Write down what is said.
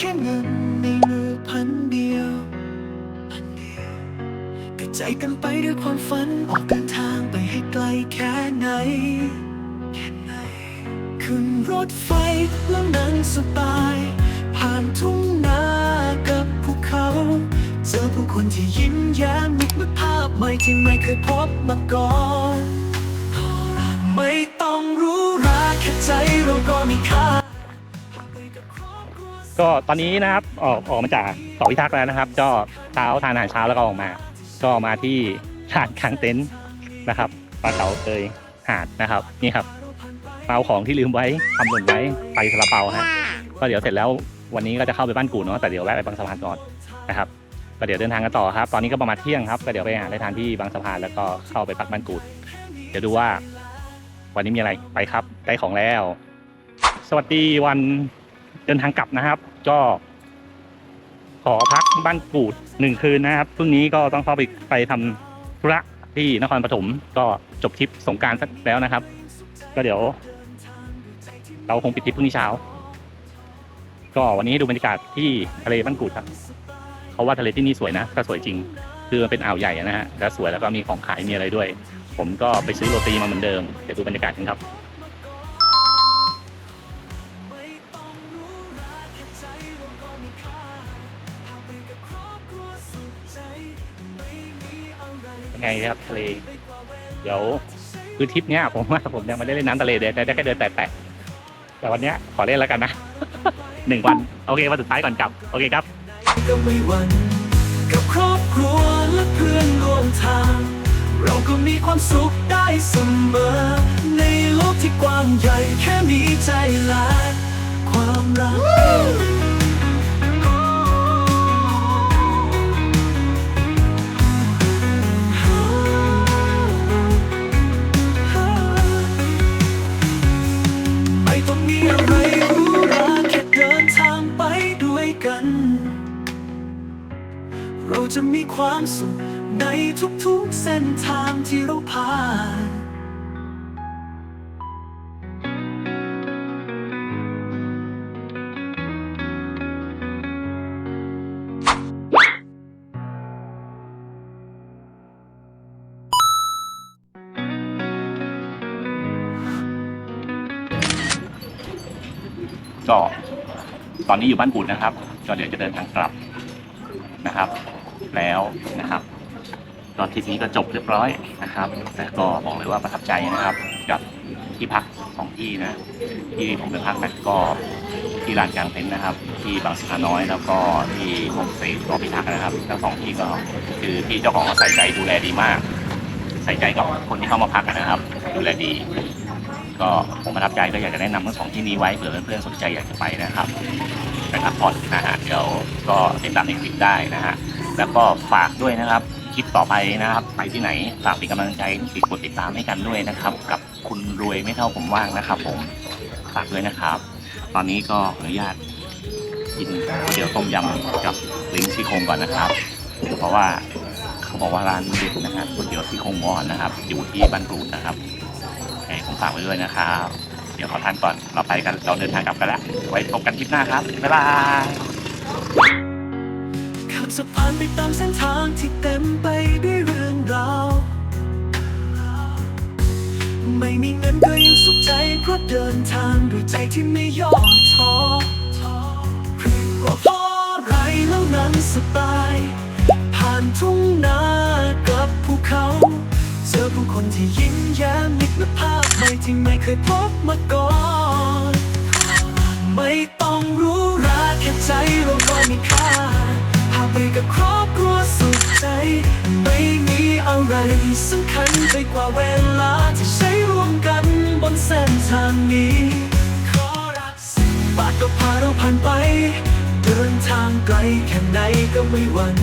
แค่เงินในมือพันเดียวพันเดียวกระจายกันไปด้วยความฝันออกเดินทางไปให้ไกลแค่ไหนแค่ไหน ขึ้นรถไฟแล้วนั่งสบาย ผ่านทุ่งนากับภูเขา เจอผู้คนที่ยิ้มแย้มนึกภาพใหม่ที่ไม่เคยพบมาก่อน ไม่ต้องรู้ราแค่ใจเราก็มีค่า ก็ตอนนี้นะครับออกออกมาจากเกาะพิทักษ์แล้วนะครับ ก็เช้าทานอาหารเช้าแล้วก็ออกมา ก็มาที่หาดกลางเต็นท์นะครับปลาเก๋าเตยหาดนะครับนี่ครับเอาของที่ลืมไว้ทำหล่นไว้ไปซาลาเปาฮะก็เดี๋ยวเสร็จแล้ววันนี้ก็จะเข้าไปบ้านกู่เนาะแต่เดี๋ยวแวะไปบางสะพานก่อนนะครับก็เดี๋ยวเดินทางกันต่อครับ ตอนนี้ก็ประมาณเที่ยงครับก็เดี๋ยวไปหาได้ทานที่บางสะพานแล้วก็เข้าไปพักบ้านกูด เดี๋ยวดูว่า วันนี้มีอะไรไปครับได้ของแล้ว สวัสดีวันเดินทางกลับนะครับ ก็ขอพักบ้านกูดหนึ่งคืนนะครับพรุ่งนี้ก็ต้องเข้าไปไปทำธุระที่นครปฐมก็จบทริปสงการสักแล้วนะครับ ก็เดี๋ยว เราคงปิดทริปพรุ่งนี้เช้า ก็วันนี้ดูบรรยากาศที่ทะเลบ้านกูดครับเขาว่าทะเลที่นี่สวยนะก็สวยจริง คือมันเป็นอ่าวใหญ่นะฮะแล้วสวยแล้วก็มีของขายมีอะไรด้วย ผมก็ไปซื้อโรตีมาเหมือนเดิมเดี๋ยวดูบรรยากาศกันครับ ยังไงครับทะเลเดี๋ยวคือทริปเนี้ยผมว่าผมยังไม่ได้เล่นน้ำทะเลเลยได้ได้แค่เดินแตะๆแต่วันเนี้ยขอเล่นแล้วกันนะหนึ่งวันโอเควันสุดท้ายก่อนกลับโอเคครับ ก็ไม่หวันกับครอบครัวและเพื่อนร่วมทาง เราก็มีความสุขได้เสมอ ในโลกที่กว้างใหญ่ จะมีความสุขในทุกๆเส้นทางที่เราผ่านก็ตอนนี้อยู่บ้านกูดนะครับ ก็เดี๋ยวจะเดินทางกลับนะครับ แล้วนะครับตอนทริปนี้ก็จบเรียบร้อยนะครับ แต่ก็บอกเลยว่าประทับใจนะครับ กับที่พักสองที่นะที่ผมไปพักนะก็ที่ลานกลางเต็นท์นะครับ ที่บางสะพานน้อยแล้วก็ที่โฮมสเตย์ก็พิทักษ์นะครับทั้งสองที่ก็คือพี่เจ้าของใส่ใจดูแลดีมาก ใส่ใจกับคนที่เข้ามาพักนะครับ ดูแลดี ก็ผมประทับใจก็อยากจะแนะนำทั้งสองที่นี้ไว้เผื่อเพื่อนๆสนใจอยากจะไปนะครับไปพักผ่อนนะฮะเดี๋ยวก็ติดตามในคลิปได้นะฮะ แล้วก็ฝากด้วยนะครับคลิปต่อไปนะครับ ไปที่ไหนฝากเป็นกำลังใจติดกดติดตามให้กันด้วยนะครับ กับคุณรวยไม่เท่าผมว่างนะครับ ผมฝากด้วยนะครับ ตอนนี้ก็ขออนุญาตกินก๋วยเตี๋ยวต้มยำกับลิ้นซี่โครงก่อนนะครับ เพราะว่าเขาบอกว่าร้านเด็ดนะครับก๋วยเตี๋ยวซี่โครงมอนะครับ อยู่ที่บ้านกรูดนะครับให้ผมฝากไว้ด้วยนะครับ เดี๋ยวขอทานก่อนเราไปกันเราเดินทางกลับกันแล้วไว้พบกันคลิปหน้าครับบ๊ายบาย สะพานไปตามเส้นทางที่เต็มไปด้วยเรื่องราว ไม่มีเงินก็ยังสุขใจเพราะเดินทางด้วยใจที่ไม่ย่อท้อเพื่อว่าพอไรแล้วนั้นสบาย ผ่านทุ่งนากับภูเขาเจอผู้คนที่ยิ้มแย้มนึกภาพใหม่ที่ไม่เคยพบมาก่อน ไม่ต้องรู้ราแค่ใจเราก็มีค่า กับครอบครัวสุขใจ ไม่มีอะไรสำคัญไปกว่าเวลาที่ใช้ร่วมกันบนเส้นทางนี้ ขอรักสิบาทก็พาเราผ่านไป เดินทางไกลแค่ไหนก็ไม่หวั่น